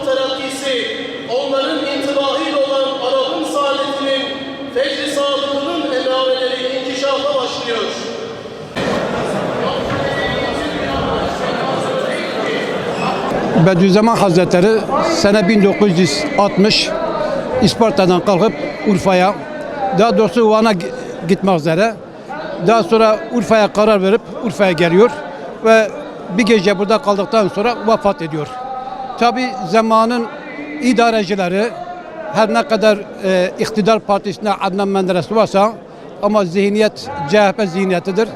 İslam'ın terakkisi onların intibahıyla olan Arap'ın saadetinin fecri sağlığının emareleri inkişafa başlıyor. Bediüzzaman Hazretleri sene 1960 İsparta'dan kalkıp Urfa'ya daha doğrusu Van'a gi- gitmek üzere daha sonra Urfa'ya karar verip Urfa'ya geliyor ve bir gece burada kaldıktan sonra vefat ediyor. Tabi zamanın idarecileri her ne kadar e, iktidar partisinde Adnan Menderes varsa ama zihniyet CHP zihniyetidir.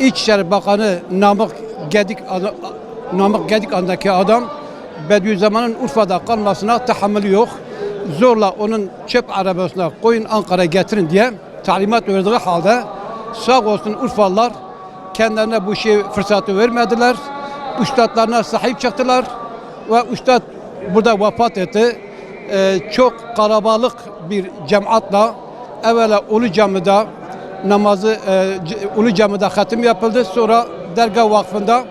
İçişleri Bakanı Namık Gedik Namık Gedik adındaki adam Bediüzzaman'ın Urfa'da kalmasına tahammülü yok. Zorla onun çöp arabasına koyun Ankara'ya getirin diye talimat verdiği halde sağ olsun Urfalılar kendilerine bu şey fırsatı vermediler. Üstadlarına sahip çıktılar ve üstad burada vefat etti. Ee, çok kalabalık bir cemaatla evvela Ulu Cami'de namazı e, Ulu Cami'de hatim yapıldı. Sonra Dergah Vakfı'nda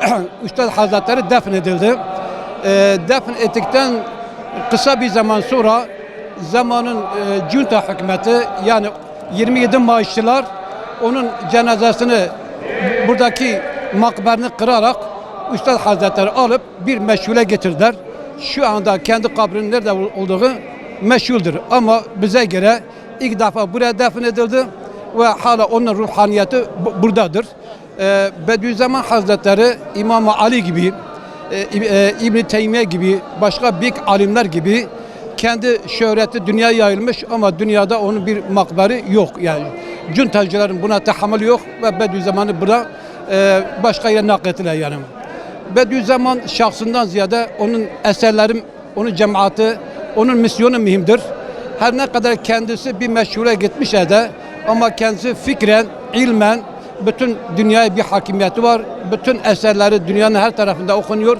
Üstad Hazretleri defnedildi. E, defn ettikten kısa bir zaman sonra zamanın e, junta hükümeti yani 27 maaşçılar onun cenazesini buradaki makberini kırarak Üstad Hazretleri alıp bir meşhule getirdiler. Şu anda kendi kabrinin nerede olduğu meşhuldür. Ama bize göre ilk defa buraya defnedildi ve hala onun ruhaniyeti bu- buradadır. Ee, Bediüzzaman Hazretleri İmam Ali gibi, e, e, İbn Teymiye gibi, başka büyük alimler gibi kendi şöhreti dünyaya yayılmış ama dünyada onun bir makberi yok. Yani cuntacıların buna tahammülü yok ve Bediüzzaman'ı buna e, başka yere naklettiler yani. Bediüzzaman şahsından ziyade onun eserleri, onun cemaati, onun misyonu mühimdir. Her ne kadar kendisi bir meşhure gitmiş de ama kendisi fikren, ilmen bütün dünyaya bir hakimiyeti var. Bütün eserleri dünyanın her tarafında okunuyor.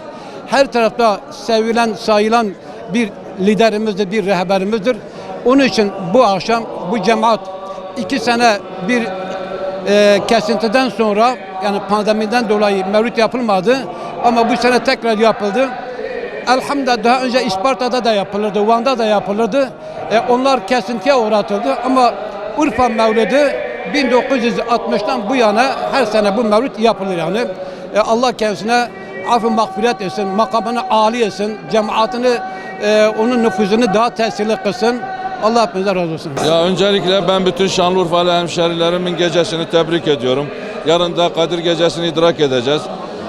Her tarafta sevilen, sayılan bir liderimizdir, bir rehberimizdir. Onun için bu akşam bu cemaat iki sene bir e, kesintiden sonra yani pandemiden dolayı mevlüt yapılmadı ama bu sene tekrar yapıldı. Elhamdülillah daha önce İsparta'da da yapılırdı, Van'da da yapılırdı. E, onlar kesintiye uğratıldı ama Urfa Mevlidi 1960'tan bu yana her sene bu mevlüt yapılır yani. E, Allah kendisine affı mağfiret etsin, makamını âli etsin, cemaatini, e, onun nüfuzunu daha tesirli kılsın. Allah hepinize razı olsun. Ya öncelikle ben bütün Şanlıurfalı hemşerilerimin gecesini tebrik ediyorum. Yarın da Kadir Gecesi'ni idrak edeceğiz.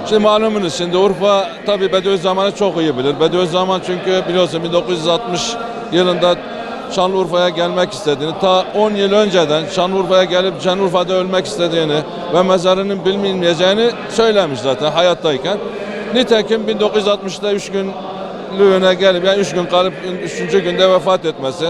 Şimdi malumunuz şimdi Urfa tabi Bediüzzaman'ı çok iyi bilir. Bediüzzaman çünkü biliyorsun 1960 yılında Şanlıurfa'ya gelmek istediğini, ta 10 yıl önceden Şanlıurfa'ya gelip Şanlıurfa'da ölmek istediğini ve mezarının bilinmeyeceğini söylemiş zaten hayattayken. Nitekim 1960'da 3 günlüğüne gelip yani 3 gün kalıp 3. günde vefat etmesi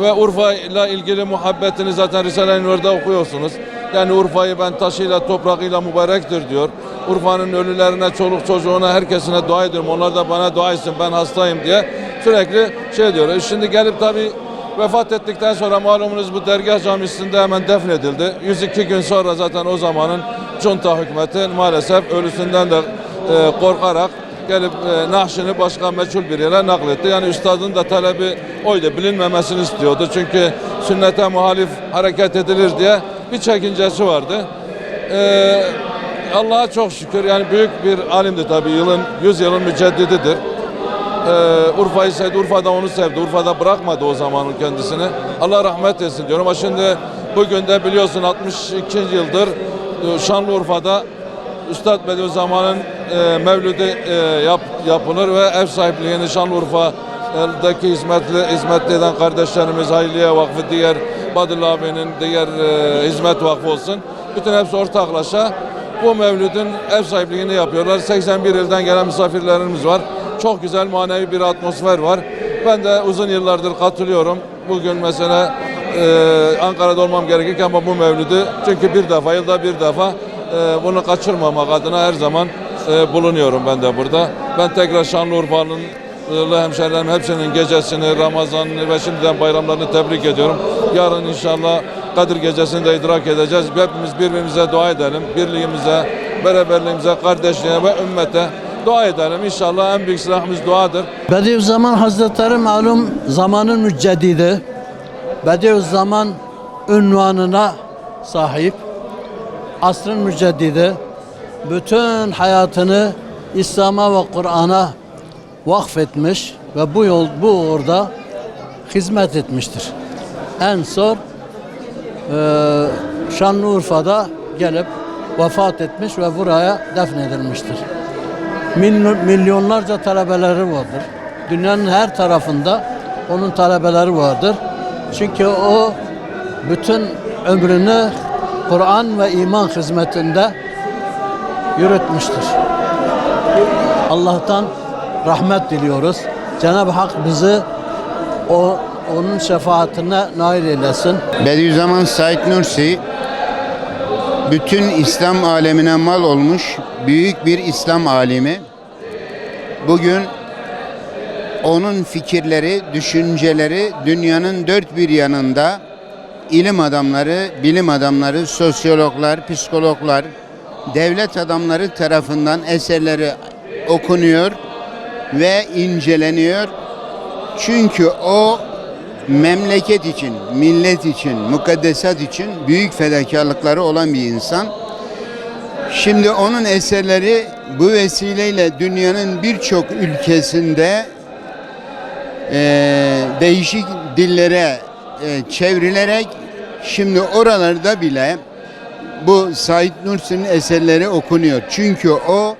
ve Urfa ile ilgili muhabbetini zaten Risale-i Nur'da okuyorsunuz. Yani Urfa'yı ben taşıyla toprağıyla mübarektir diyor. Urfa'nın ölülerine, çoluk çocuğuna, herkesine dua ediyorum. Onlar da bana dua etsin ben hastayım diye sürekli şey diyor. E Şimdi gelip tabi vefat ettikten sonra malumunuz bu dergah camisinde hemen defnedildi. 102 gün sonra zaten o zamanın junta hükümeti maalesef ölüsünden de e, korkarak gelip e, nahşını başka meçhul bir yere nakletti. Yani üstadın da talebi oydu. Bilinmemesini istiyordu. Çünkü sünnete muhalif hareket edilir diye bir çekincesi vardı. E, Allah'a çok şükür yani büyük bir alimdi tabii. Yılın 100 yılın müceddididir. E, Urfa'yı sevdi. Urfa'da onu sevdi. Urfa'da bırakmadı o zamanın kendisini. Allah rahmet etsin diyorum. Ama şimdi bugün de biliyorsun 62 yıldır e, Şanlıurfa'da Üstad Bediüzzaman'ın e, mevlidi e, yap, yapılır ve ev sahipliğini Şanlıurfa'daki hizmetli, hizmetli eden kardeşlerimiz Hayliye Vakfı, diğer Badıl abinin diğer e, hizmet vakfı olsun. Bütün hepsi ortaklaşa bu mevlüdün ev sahipliğini yapıyorlar. 81 ilden gelen misafirlerimiz var. Çok güzel manevi bir atmosfer var. Ben de uzun yıllardır katılıyorum. Bugün mesela e, Ankara'da olmam gerekirken bu mevlüdü çünkü bir defa yılda bir defa e, bunu kaçırmamak adına her zaman e, bulunuyorum ben de burada. Ben tekrar Şanlıurfa'nın hemşerilerim hepsinin gecesini, Ramazan'ını ve şimdiden bayramlarını tebrik ediyorum. Yarın inşallah Kadir Gecesi'ni de idrak edeceğiz. Hepimiz birbirimize dua edelim. Birliğimize, beraberliğimize, kardeşliğe ve ümmete dua edelim. İnşallah en büyük silahımız duadır. Bediüzzaman Hazretleri malum zamanın müceddidi. Bediüzzaman ünvanına sahip. Asrın müceddidi. Bütün hayatını İslam'a ve Kur'an'a vakfetmiş ve bu yol bu uğurda hizmet etmiştir. En son eee Şanlıurfa'da gelip vefat etmiş ve buraya defnedilmiştir. Milyonlarca talebeleri vardır. Dünyanın her tarafında onun talebeleri vardır. Çünkü o bütün ömrünü Kur'an ve iman hizmetinde yürütmüştür. Allah'tan rahmet diliyoruz. Cenab-ı Hak bizi o onun şefaatine nail eylesin. Bediüzzaman Said Nursi bütün İslam alemine mal olmuş büyük bir İslam alimi. Bugün onun fikirleri, düşünceleri dünyanın dört bir yanında ilim adamları, bilim adamları, sosyologlar, psikologlar, devlet adamları tarafından eserleri okunuyor ve inceleniyor. Çünkü o memleket için, millet için, mukaddesat için büyük fedakarlıkları olan bir insan. Şimdi onun eserleri bu vesileyle dünyanın birçok ülkesinde eee, değişik dillere eee, çevrilerek şimdi oralarda bile bu Said Nursi'nin eserleri okunuyor. Çünkü o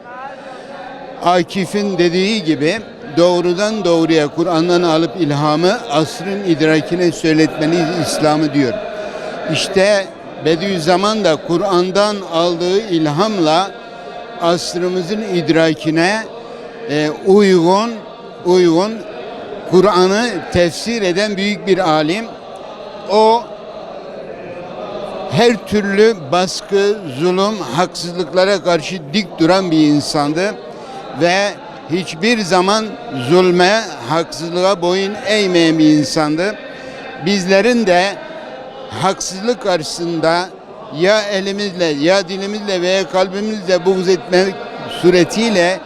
Akif'in dediği gibi doğrudan doğruya Kur'an'dan alıp ilhamı asrın idrakine söyletmeliyiz İslam'ı diyor. İşte Bediüzzaman da Kur'an'dan aldığı ilhamla asrımızın idrakine e, uygun uygun Kur'an'ı tefsir eden büyük bir alim. O her türlü baskı, zulüm, haksızlıklara karşı dik duran bir insandı ve hiçbir zaman zulme, haksızlığa boyun eğmeyen bir insandı. Bizlerin de haksızlık karşısında ya elimizle ya dilimizle veya kalbimizle buğz etmek suretiyle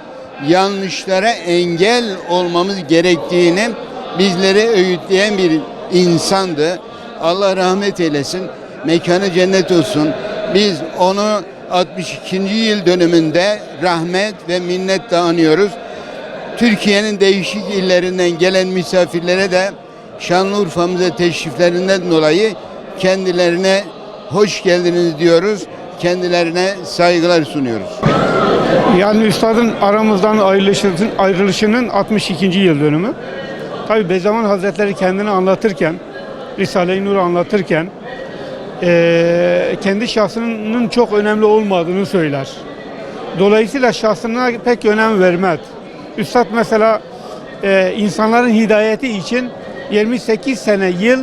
yanlışlara engel olmamız gerektiğini bizlere öğütleyen bir insandı. Allah rahmet eylesin. Mekanı cennet olsun. Biz onu 62. yıl dönümünde rahmet ve minnetle anıyoruz. Türkiye'nin değişik illerinden gelen misafirlere de Şanlıurfa'mıza teşriflerinden dolayı kendilerine hoş geldiniz diyoruz. Kendilerine saygılar sunuyoruz. Yani üstadın aramızdan ayrılışının, ayrılışının 62. yıl dönümü. Tabi Bezaman Hazretleri kendini anlatırken, Risale-i Nur'u anlatırken eee, kendi şahsının çok önemli olmadığını söyler. Dolayısıyla şahsına pek önem vermez. Üstad mesela eee, insanların hidayeti için 28 sene yıl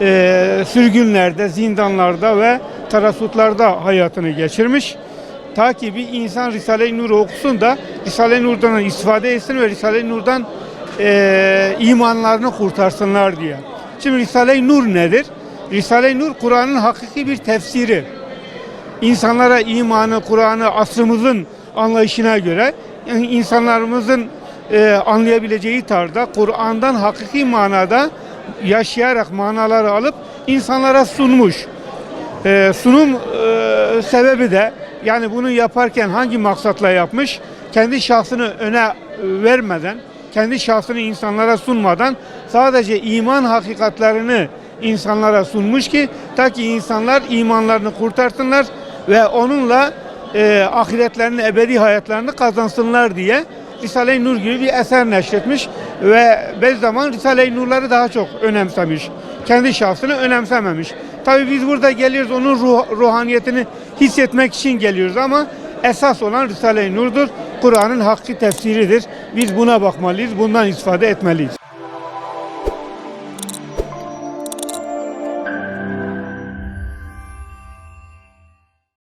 eee, sürgünlerde, zindanlarda ve tarasutlarda hayatını geçirmiş. Ta ki bir insan Risale-i Nur'u okusun da Risale-i Nur'dan istifade etsin ve Risale-i Nur'dan eee, imanlarını kurtarsınlar diye. Şimdi Risale-i Nur nedir? Risale-i Nur Kur'an'ın hakiki bir tefsiri. İnsanlara imanı, Kur'an'ı asrımızın anlayışına göre yani insanlarımızın eee, anlayabileceği tarzda Kur'an'dan hakiki manada yaşayarak manaları alıp insanlara sunmuş. Ee, sunum e, sebebi de yani bunu yaparken hangi maksatla yapmış? Kendi şahsını öne e, vermeden, kendi şahsını insanlara sunmadan sadece iman hakikatlerini insanlara sunmuş ki ta ki insanlar imanlarını kurtarsınlar ve onunla e, ahiretlerini, ebedi hayatlarını kazansınlar diye Risale-i Nur gibi bir eser neşretmiş ve Bezzaman Risale-i Nur'ları daha çok önemsemiş. Kendi şahsını önemsememiş. Tabii biz burada geliyoruz onun ruh, ruhaniyetini hissetmek için geliyoruz ama esas olan Risale-i Nur'dur. Kur'an'ın hakkı tefsiridir. Biz buna bakmalıyız, bundan istifade etmeliyiz.